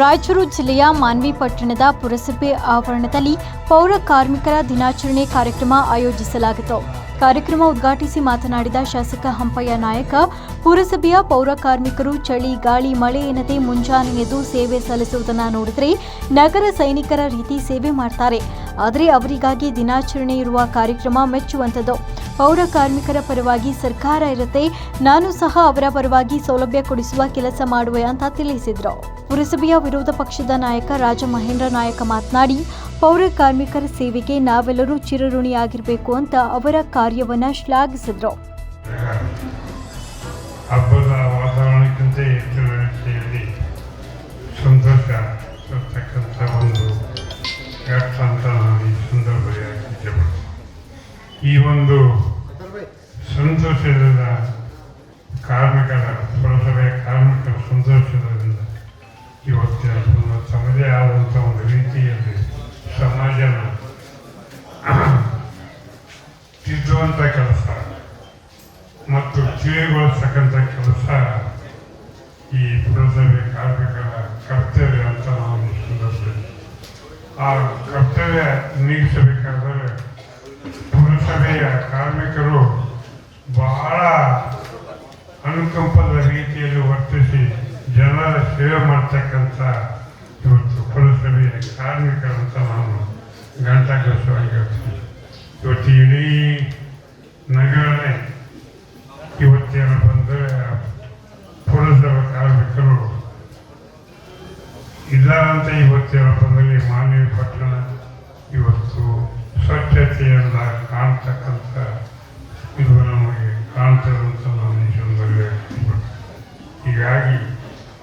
ರಾಯಚೂರು ಜಿಲ್ಲೆಯ ಮಾನ್ವಿ ಪಟ್ಟಣದ ಪುರಸಭೆ ಆವರಣದಲ್ಲಿ ಪೌರ ಕಾರ್ಮಿಕರ ದಿನಾಚರಣೆ ಕಾರ್ಯಕ್ರಮ ಆಯೋಜಿಸಲಾಗಿತ್ತು. ಕಾರ್ಯಕ್ರಮ ಉದ್ಘಾಟಿಸಿ ಮಾತನಾಡಿದ ಶಾಸಕ ಹಂಪಯ್ಯ ನಾಯಕ, ಪುರಸಭೆಯ ಪೌರ ಕಾರ್ಮಿಕರು ಚಳಿ, ಗಾಳಿ, ಮಳೆ ಎನ್ನದೆ ಮುಂಜಾನೆ ಎದ್ದು ಸೇವೆ ಸಲ್ಲಿಸುವುದನ್ನು ನೋಡಿದರೆ ನಗರ ಸೈನಿಕರ ರೀತಿ ಸೇವೆ ಮಾಡ್ತಾರೆ. ಆದರೆ ಅವರಿಗಾಗಿ ದಿನಾಚರಣೆ ಇರುವ ಕಾರ್ಯಕ್ರಮ ಮೆಚ್ಚುವಂಥದ್ದು ಪೌರ ಕಾರ್ಮಿಕರ ಪರವಾಗಿ ಸರ್ಕಾರ ಇರುತ್ತೆ. ನಾನು ಸಹ ಅವರ ಪರವಾಗಿ ಸೌಲಭ್ಯ ಕೊಡಿಸುವ ಕೆಲಸ ಮಾಡುವೆ ಅಂತ ತಿಳಿಸಿದರು. ಪುರಸಭೆಯ ವಿರೋಧ ಪಕ್ಷದ ನಾಯಕ ರಾಜ ಮಹೇಂದ್ರ ನಾಯಕ ಮಾತನಾಡಿ, ಪೌರ ಕಾರ್ಮಿಕರ ಸೇವೆಗೆ ನಾವೆಲ್ಲರೂ ಚಿರಋಣಿಯಾಗಿರಬೇಕು ಅಂತ ಅವರ ಕಾರ್ಯವನ್ನ ಶ್ಲಾಘಿಸಿದ್ರು. ಒಂದು ತಮ್ಮದೇ ಆದಂಥ ಒಂದು ರೀತಿಯಲ್ಲಿ ಸಮಾಜನ ತಿದ್ದುವಂಥ ಕೆಲಸ ಮತ್ತು ತಿಳಿಗೊಳಿಸ್ತಕ್ಕಂಥ ಕೆಲಸ ಈ ಪುರಸಭೆ ಕಾರ್ಮಿಕರ ಕರ್ತವ್ಯ ಅಂತ ನಾವು ಸಂದರ್ಭದಲ್ಲಿ ಆ ಕರ್ತವ್ಯ ನೀಗಿಸಬೇಕಾದರೆ ಪುರಸಭೆಯ ಕಾರ್ಮಿಕರು ಬಹಳ ಅನುಕಂಪದ ರೀತಿಯಲ್ಲಿ ವರ್ತಿಸಿ ಜನರ ಸೇವೆ ಮಾಡ್ತಕ್ಕಂಥ ಇವತ್ತು ಪುರಸಭೆಯ ಕಾರ್ಮಿಕರಂತ ನಾನು ಘಂಟಾಘೋಷವಾಗಿ ಹೇಳ್ತೀನಿ. ಇವತ್ತು ಇಡೀ ನಗರನೇ ಇವತ್ತೇನು ಬಂದರೆ ಪುರಸಭೆ ಕಾರ್ಮಿಕರು ಅಂತ ಇವತ್ತೇನು ಬಂದಲ್ಲಿ ಮಾನವಿ ಪಟ್ಟಣ ಇವತ್ತು ಸ್ವಚ್ಛತೆಯಿಂದ ಕಾಣ್ತಕ್ಕಂಥ ಇದು ನಮಗೆ ಕಾಣ್ತದೆ ಅಂತ ನಾನು ಈ ಸಂದರ್ಭದಲ್ಲಿ ಹೇಳ್ತೀನಿ. ಹೀಗಾಗಿ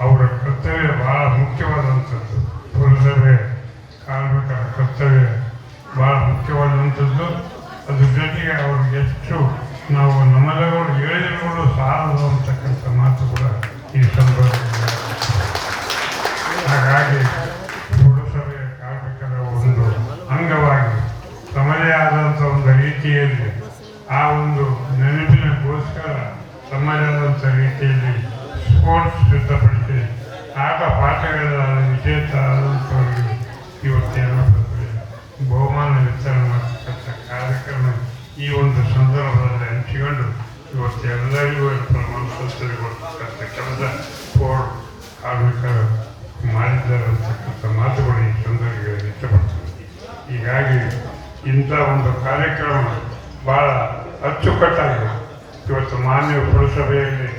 ಅವರ ಕರ್ತವ್ಯ ಬಹಳ ಮುಖ್ಯವಾದಂಥದ್ದು ಪುರಸಭೆ ಕಾರ್ಮಿಕರ ಕರ್ತವ್ಯ ಭಾಳ ಮುಖ್ಯವಾದಂಥದ್ದು ಅದ್ರ ಜೊತೆಗೆ ಅವ್ರಿಗೆ ಎಷ್ಟು ನಾವು ನಮ್ಮೆಲ್ಲರೂ ಹೇಳಿದ್ರು ಸಾಲದು ಅಂತಕ್ಕಂಥ ಮಾತು ಕೂಡ ಈ ಸಂದರ್ಭದಲ್ಲಿ ಹಾಗಾಗಿ ಪುರಸಭೆಯ ಕಾರ್ಮಿಕರ ಒಂದು ಅಂಗವಾಗಿ ತಮ್ಮದೇ ಆದಂಥ ಒಂದು ರೀತಿಯಲ್ಲಿ ಆ ಒಂದು ನೆನಪಿನಗೋಸ್ಕರ ತಮ್ಮದೇ ಆದಂಥ ರೀತಿಯಲ್ಲಿ ಸ್ಪೋರ್ಟ್ಸ್ ಸಿದ್ಧಪಡಿಸಿ ಆಟ ಪಾಠಗಳ ವಿಜೇತ ಆದಂಥವರಿಗೆ ಇವತ್ತೇನೋ ಬಂದರೆ ಬಹುಮಾನ ವಿತರಣೆ ಮಾಡತಕ್ಕಂಥ ಕಾರ್ಯಕ್ರಮ ಈ ಒಂದು ಸಂದರ್ಭದಲ್ಲಿ ಹಂಚಿಕೊಂಡು ಇವತ್ತು ಎಲ್ಲರಿಗೂ ಪ್ರಮಾಣ ಕೊಡ್ತಕ್ಕಂಥ ಕೆಲಸ ಪೌರ್ ಕಾರ್ಮಿಕರು ಮಾಡಿದ್ದಾರೆ ಅಂತಕ್ಕಂಥ ಮಾತುಗಳು ಈ ಸಂದರ್ಭದಲ್ಲಿ ಇಷ್ಟಪಡ್ತೀನಿ ಹೀಗಾಗಿ ಇಂಥ ಒಂದು ಕಾರ್ಯಕ್ರಮ ಭಾಳ ಅಚ್ಚುಕಟ್ಟಾಗಿ ಇವತ್ತು ಮಾನ್ಯ ಪುರಸಭೆಯಲ್ಲಿ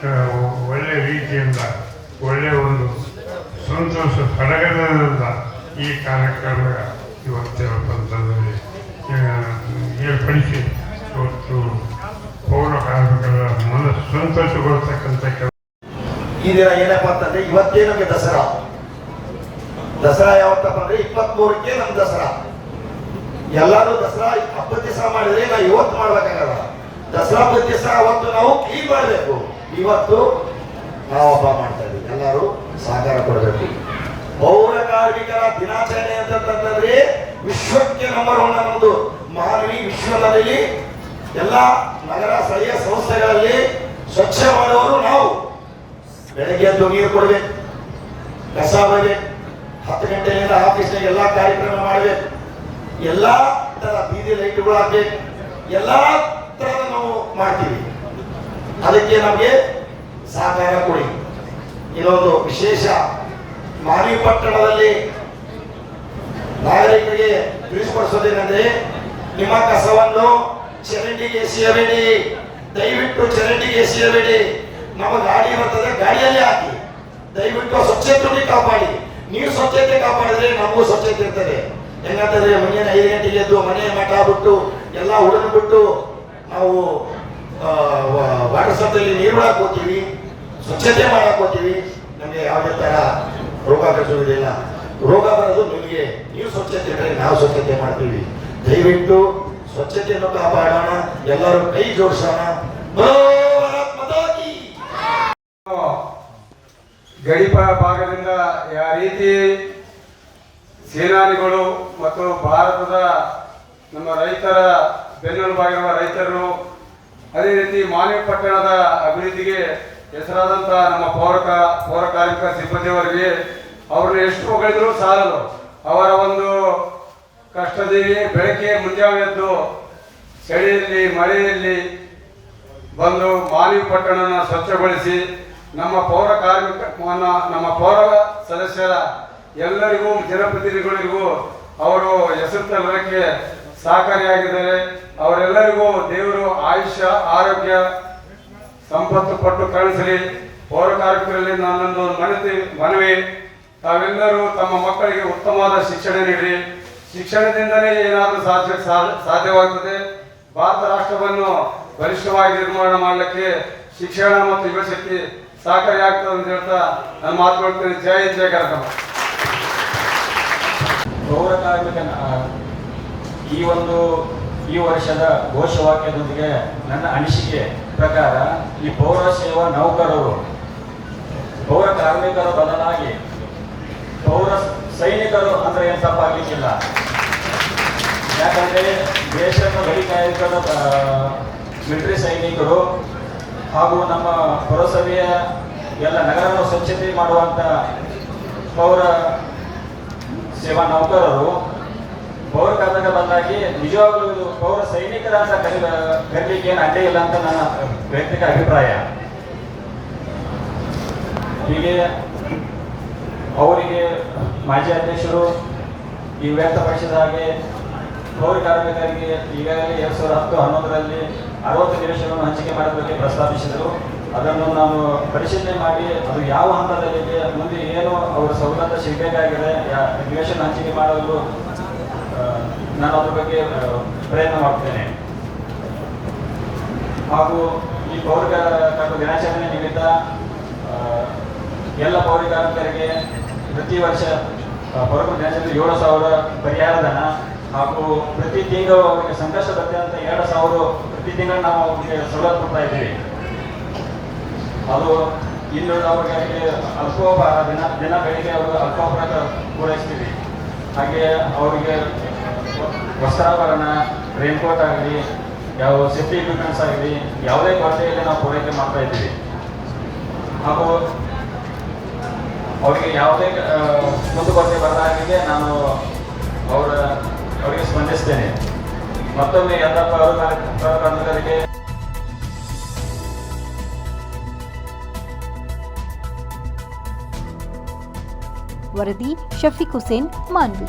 ಒಳ್ಳೆಯ ಒಳ್ಳೆ ರೀತಿಯಿಂದ ಒಳ್ಳೆಯ ಒಂದು ಸಂತೋಷ ಸಡಗರದಿಂದ ಈ ಕಾರ್ಯಕ್ರಮ ಇವತ್ತಿನ ಪಂಥದಲ್ಲಿ ಈ ದಿನ ಏನಪ್ಪ ಅಂತಂದ್ರೆ ಇವತ್ತೇ ನಮಗೆ ದಸರಾ. ದಸರಾ ಯಾವತ್ತಪ್ಪ ಅಂದ್ರೆ ಇಪ್ಪತ್ತ್ ಮೂರಕ್ಕೆ ನಮ್ ದಸರಾ. ಎಲ್ಲಾರು ದಸರಾ ಹಬ್ಬದ ದಿವಸ ಮಾಡಿದ್ರೆ ನಾವು ಇವತ್ತು ಮಾಡ್ಬೇಕಾಗಲ್ಲ. ದಸರಾ ಹಬ್ಬದ ದಿವಸ ಅವತ್ತು ನಾವು ಕ್ಲೀನ್ ಮಾಡಬೇಕು. ಇವತ್ತು ನಾವು ಹಬ್ಬ ಮಾಡ್ತಾ ಇದ್ದೀವಿ. ಎಲ್ಲರೂ ಸಹಕಾರ ಕೊಡಬೇಕು. ಪೌರ ಕಾರ್ಮಿಕರ ದಿನಾಚರಣೆ ಅಂತಂತಂದ್ರೆ ವಿಶ್ವಕ್ಕೆ ನಂಬರ್ ಒನ್ ಅನ್ನೋದು. ಮಾನವಿ ವಿಶ್ವದಲ್ಲಿ ಎಲ್ಲ ನಗರ ಸ್ಥಳೀಯ ಸಂಸ್ಥೆಗಳಲ್ಲಿ ಸ್ವಚ್ಛ ಮಾಡುವವರು ನಾವು. ಬೆಳಗ್ಗೆ ಎದ್ದು ನೀರು ಕೊಡ್ಬೇಕು ಕಸ ಬರಬೇಕು ಹತ್ತು ಗಂಟೆಯಿಂದ ಆಫೀಸ್ನಾಗ ಎಲ್ಲ ಕಾರ್ಯಕ್ರಮ ಮಾಡಬೇಕು ಎಲ್ಲ ತರ ಬೀದಿ ಲೈಟ್ಗಳು ಹಾಕ್ಬೇಕು ಎಲ್ಲ ತರದ ನಾವು ಮಾಡ್ತೀವಿ. ಅದಕ್ಕೆ ನಮಗೆ ಸಹಕಾರ ಕೊಡಿ. ಇದೊಂದು ವಿಶೇಷ ಮಾನವಿ ಪಟ್ಟಣದಲ್ಲಿ ನಾಗರಿಕರಿಗೆ ತಿಳಿಸಿಕೊಡಿಸೋದೇನೆಂದ್ರೆ ನಿಮ್ಮ ಕಸವನ್ನು ಚರಂಡಿಗೆ ಎಸೆಯಬೇಡಿ ದಯವಿಟ್ಟು ಚರಂಡಿಗೆ ಎಸೆಯಬೇಡಿ ನಮ್ಮ ಗಾಡಿ ಬರ್ತದೆ ಗಾಡಿಯಲ್ಲಿ ಹಾಕಿ. ದಯವಿಟ್ಟು ಸ್ವಚ್ಛತೆ ಕಾಪಾಡಿ. ನೀವು ಸ್ವಚ್ಛತೆ ಕಾಪಾಡಿದ್ರೆ ನಮಗೂ ಸ್ವಚ್ಛತೆ ಇರ್ತದೆ. ಹೆಂಗಂತಂದ್ರೆ ಮನೆಯ ಐದು ಗಂಟೆಗೆ ಎದ್ದು ಮನೆ ಮಠ ಬಿಟ್ಟು, ಎಲ್ಲ ಹುಡುಗ ಬಿಟ್ಟು ನಾವು ವಾಟರ್ ಸಪ್ಲೈಲಿ ನೀರು ಹಾಕೋತೀವಿ ಸ್ವಚ್ಛತೆ ಹೋಗ್ತೀವಿ. ನಮಗೆ ಯಾವುದೇ ತರ ರೋಗ ಕಳಿಸೋದಿಲ್ಲ ರೋಗ ಬರೋದು ನಿಮಗೆ. ನೀವು ಸ್ವಚ್ಛತೆ ಇಟ್ಟರೆ ನಾವು ಸ್ವಚ್ಛತೆ ಮಾಡ್ತೀವಿ. ದಯವಿಟ್ಟು ಸ್ವಚ್ಛತೆಯನ್ನು ಕಾಪಾಡೋಣ. ಎಲ್ಲರೂ ಕೈ ಜೋಡಿಸೋಣ ಬರೋ ಭಾರತ್ ಮಾತಾ ಕೀ. ಗಡಿ ಪ- ಭಾಗದಿಂದ ಯಾವ ರೀತಿ ಸೇನಾನಿಗಳು ಮತ್ತು ಭಾರತದ ನಮ್ಮ ರೈತರ ಬೆನ್ನೆಲುಬಾಗಿರುವ ರೈತರು ಅದೇ ರೀತಿ ಮಾನವ ಪಟ್ಟಣದ ಅಭಿವೃದ್ಧಿಗೆ ಹೆಸರಾದಂಥ ನಮ್ಮ ಪೌರಕ, ಪೌರ ಕಾರ್ಮಿಕ ಸಿಬ್ಬಂದಿಯವರಿಗೆ ಅವ್ರನ್ನ ಎಷ್ಟು ಹೊಗಳಿದ್ರು ಸಾಲದು. ಅವರ ಒಂದು ಕಷ್ಟದಲ್ಲಿ ಬೆಳಗ್ಗೆ ಮುಂಜಾನೆ ಎದ್ದು ಚಳಿಯಲ್ಲಿ, ಮಳೆಯಲ್ಲಿ ಬಂದು ಮಾನವಿ ಪಟ್ಟಣನ ಸ್ವಚ್ಛಗೊಳಿಸಿ ನಮ್ಮ ಪೌರ ಕಾರ್ಮಿಕ, ನಮ್ಮ ಪೌರ ಸದಸ್ಯರ ಎಲ್ಲರಿಗೂ, ಜನಪ್ರತಿನಿಧಿಗಳಿಗೂ ಅವರು ಹೆಸರು ತರಲಿಕ್ಕೆ ಸಹಕಾರಿಯಾಗಿದ್ದಾರೆ. ಅವರೆಲ್ಲರಿಗೂ ದೇವರು ಆಯುಷ್ಯ, ಆರೋಗ್ಯ, ಸಂಪತ್ತು ಪಟ್ಟು ಕಾಣಿಸಲಿ. ಪೌರ ಕಾರ್ಮಿಕರಲ್ಲಿ ನನ್ನೊಂದು ಮನವಿ ಮನವಿ. ತಾವೆಲ್ಲರೂ ತಮ್ಮ ಮಕ್ಕಳಿಗೆ ಉತ್ತಮವಾದ ಶಿಕ್ಷಣ ನೀಡಿ. ಶಿಕ್ಷಣದಿಂದಲೇ ಏನಾದರೂ ಸಾಧ್ಯ ಸಾಧ್ಯವಾಗುತ್ತದೆ ಭಾರತ ರಾಷ್ಟ್ರವನ್ನು ಬಲಿಷ್ಠವಾಗಿ ನಿರ್ಮಾಣ ಮಾಡಲಿಕ್ಕೆ ಶಿಕ್ಷಣ ಮತ್ತು ಯುವಶಕ್ತಿ ಸಹಕಾರಿಯಾಗ್ತದೆ ಅಂತ ಹೇಳ್ತಾ ನಾನು ಮಾತನಾಡ್ತೇನೆ. ಜಯ ಜಯ ಕಾರ್ಯಕ್ರಮ ಪೌರ ಕಾರ್ಮಿಕನ ಈ ಒಂದು, ಈ ವರ್ಷದ ಘೋಷವಾಕ್ಯದೊಂದಿಗೆ ನನ್ನ ಅನಿಸಿಕೆ ಪ್ರಕಾರ ಈ ಪೌರ ಸೇವಾ ನೌಕರರು, ಪೌರ ಕಾರ್ಮಿಕರ ಬದಲಾಗಿ ಪೌರ ಸೈನಿಕರು ಅಂದ್ರೆ ಏನು ತಪ್ಪಾಗಲಿಕ್ಕಿಲ್ಲ ಯಾಕಂದ್ರೆ ದೇಶದ ಕಾಯಕದ ಮಿಲಿಟರಿ ಸೈನಿಕರು ಹಾಗೂ ನಮ್ಮ ಪುರಸಭೆಯ ಎಲ್ಲ ನಗರವನ್ನು ಸ್ವಚ್ಛತೆ ಮಾಡುವಂಥ ಪೌರ ಸೇವಾ ನೌಕರರು ಪೌರ ಕಾರ್ಮಿಕ ಬಂದಾಗಿ ನಿಜವಾಗಲೂ ಪೌರ ಸೈನಿಕರ ಅಂತ ಕರಿ ಏನು ಅಡ್ಡಿ ಇಲ್ಲ ಅಂತ ನನ್ನ ವೈಯಕ್ತಿಕ ಅಭಿಪ್ರಾಯ. ಹೀಗೆ ಅವರಿಗೆ ಮಾಜಿ ಅಧ್ಯಕ್ಷರು ಈ ವ್ಯಕ್ತಪಡಿಸಿದ ಹಾಗೆ ಪೌರ ಕಾರ್ಮಿಕರಿಗೆ ಈಗಾಗಲೇ ಎರಡು ಸಾವಿರದ ಹತ್ತು ಹನ್ನೊಂದರಲ್ಲಿ ಅರವತ್ತು ನಿಮಿಷಗಳನ್ನು ಹಂಚಿಕೆ ಮಾಡಿದ ಬಗ್ಗೆ ಪ್ರಸ್ತಾಪಿಸಿದರು. ಅದನ್ನು ನಾನು ಪರಿಶೀಲನೆ ಮಾಡಿ ಅದು ಯಾವ ಹಂತದಲ್ಲಿದೆ, ಮುಂದೆ ಏನು ಅವರ ಸವಲತ್ತು ಸಿಗಬೇಕಾಗಿದೆ ನಿವೇಶನ ಹಂಚಿಕೆ ಮಾಡಲು ನಾನು ಅದ್ರ ಬಗ್ಗೆ ಪ್ರಯತ್ನ ಮಾಡ್ತೇನೆ. ಹಾಗೂ ಈ ಪೌರ ಕಾರ್ಮಿಕ ದಿನಾಚರಣೆ ನಿಮಿತ್ತ ಎಲ್ಲ ಪೌರ ಕಾರ್ಮಿಕರಿಗೆ ಪ್ರತಿ ವರ್ಷ ಪೌರಕ ಪೌರ ದಿನಾಚರಣೆ ಏಳು ಸಾವಿರ ಪರಿಹಾರ ಧನ ಹಾಗೂ ಪ್ರತಿ ತಿಂಗಳು ಅವರಿಗೆ ಸಂಕಷ್ಟ ಎರಡು ಸಾವಿರ ಪ್ರತಿ ತಿಂಗಳು ನಾವು ಅವ್ರಿಗೆ ಸವಲತ್ತು ಕೊಡ್ತಾ ಇದ್ದೀವಿ. ಅದು ಇನ್ನು ಅವರಿಗೆ ಅಲ್ಪೋಪಹಾರ ದಿನ ದಿನ ಬೆಳಿಗ್ಗೆ ಅವರು ಅಲ್ಪೋಪಹಾರ ಪೂರೈಸ್ತೀವಿ. ಹಾಗೆ ಅವರಿಗೆ ವಸ್ತ್ರಾಭರಣ ರೇನ್ಕೋಟ್ ಆಗಲಿ ಯಾವ ಸೇಫ್ಟಿ ಇಕ್ವಿಪ್ಮೆಂಟ್ಸ್ ಆಗಲಿ, ಯಾವುದೇ ಕೊರತೆಯಲ್ಲಿ ನಾವು ಪೂರೈಕೆ ಮಾಡ್ತಾ ಇದ್ದೀವಿ. ಹಾಗೂ ಅವರಿಗೆ ಯಾವುದೇ ಬರದ ಹಾಗೆ ನಾನು ಅವರ, ಅವರಿಗೆ ಸ್ಪಂದಿಸ್ತೇನೆ. ಮತ್ತೊಮ್ಮೆ ಎಲ್ಲ ಪೌರ ಕಾರ್ಯ- ಪೌರ ಕಾರ್ಮಿಕರಿಗೆ ವರದಿ ಶಫೀಕ್ ಹುಸೇನ್ ಮಾನ್ವಿ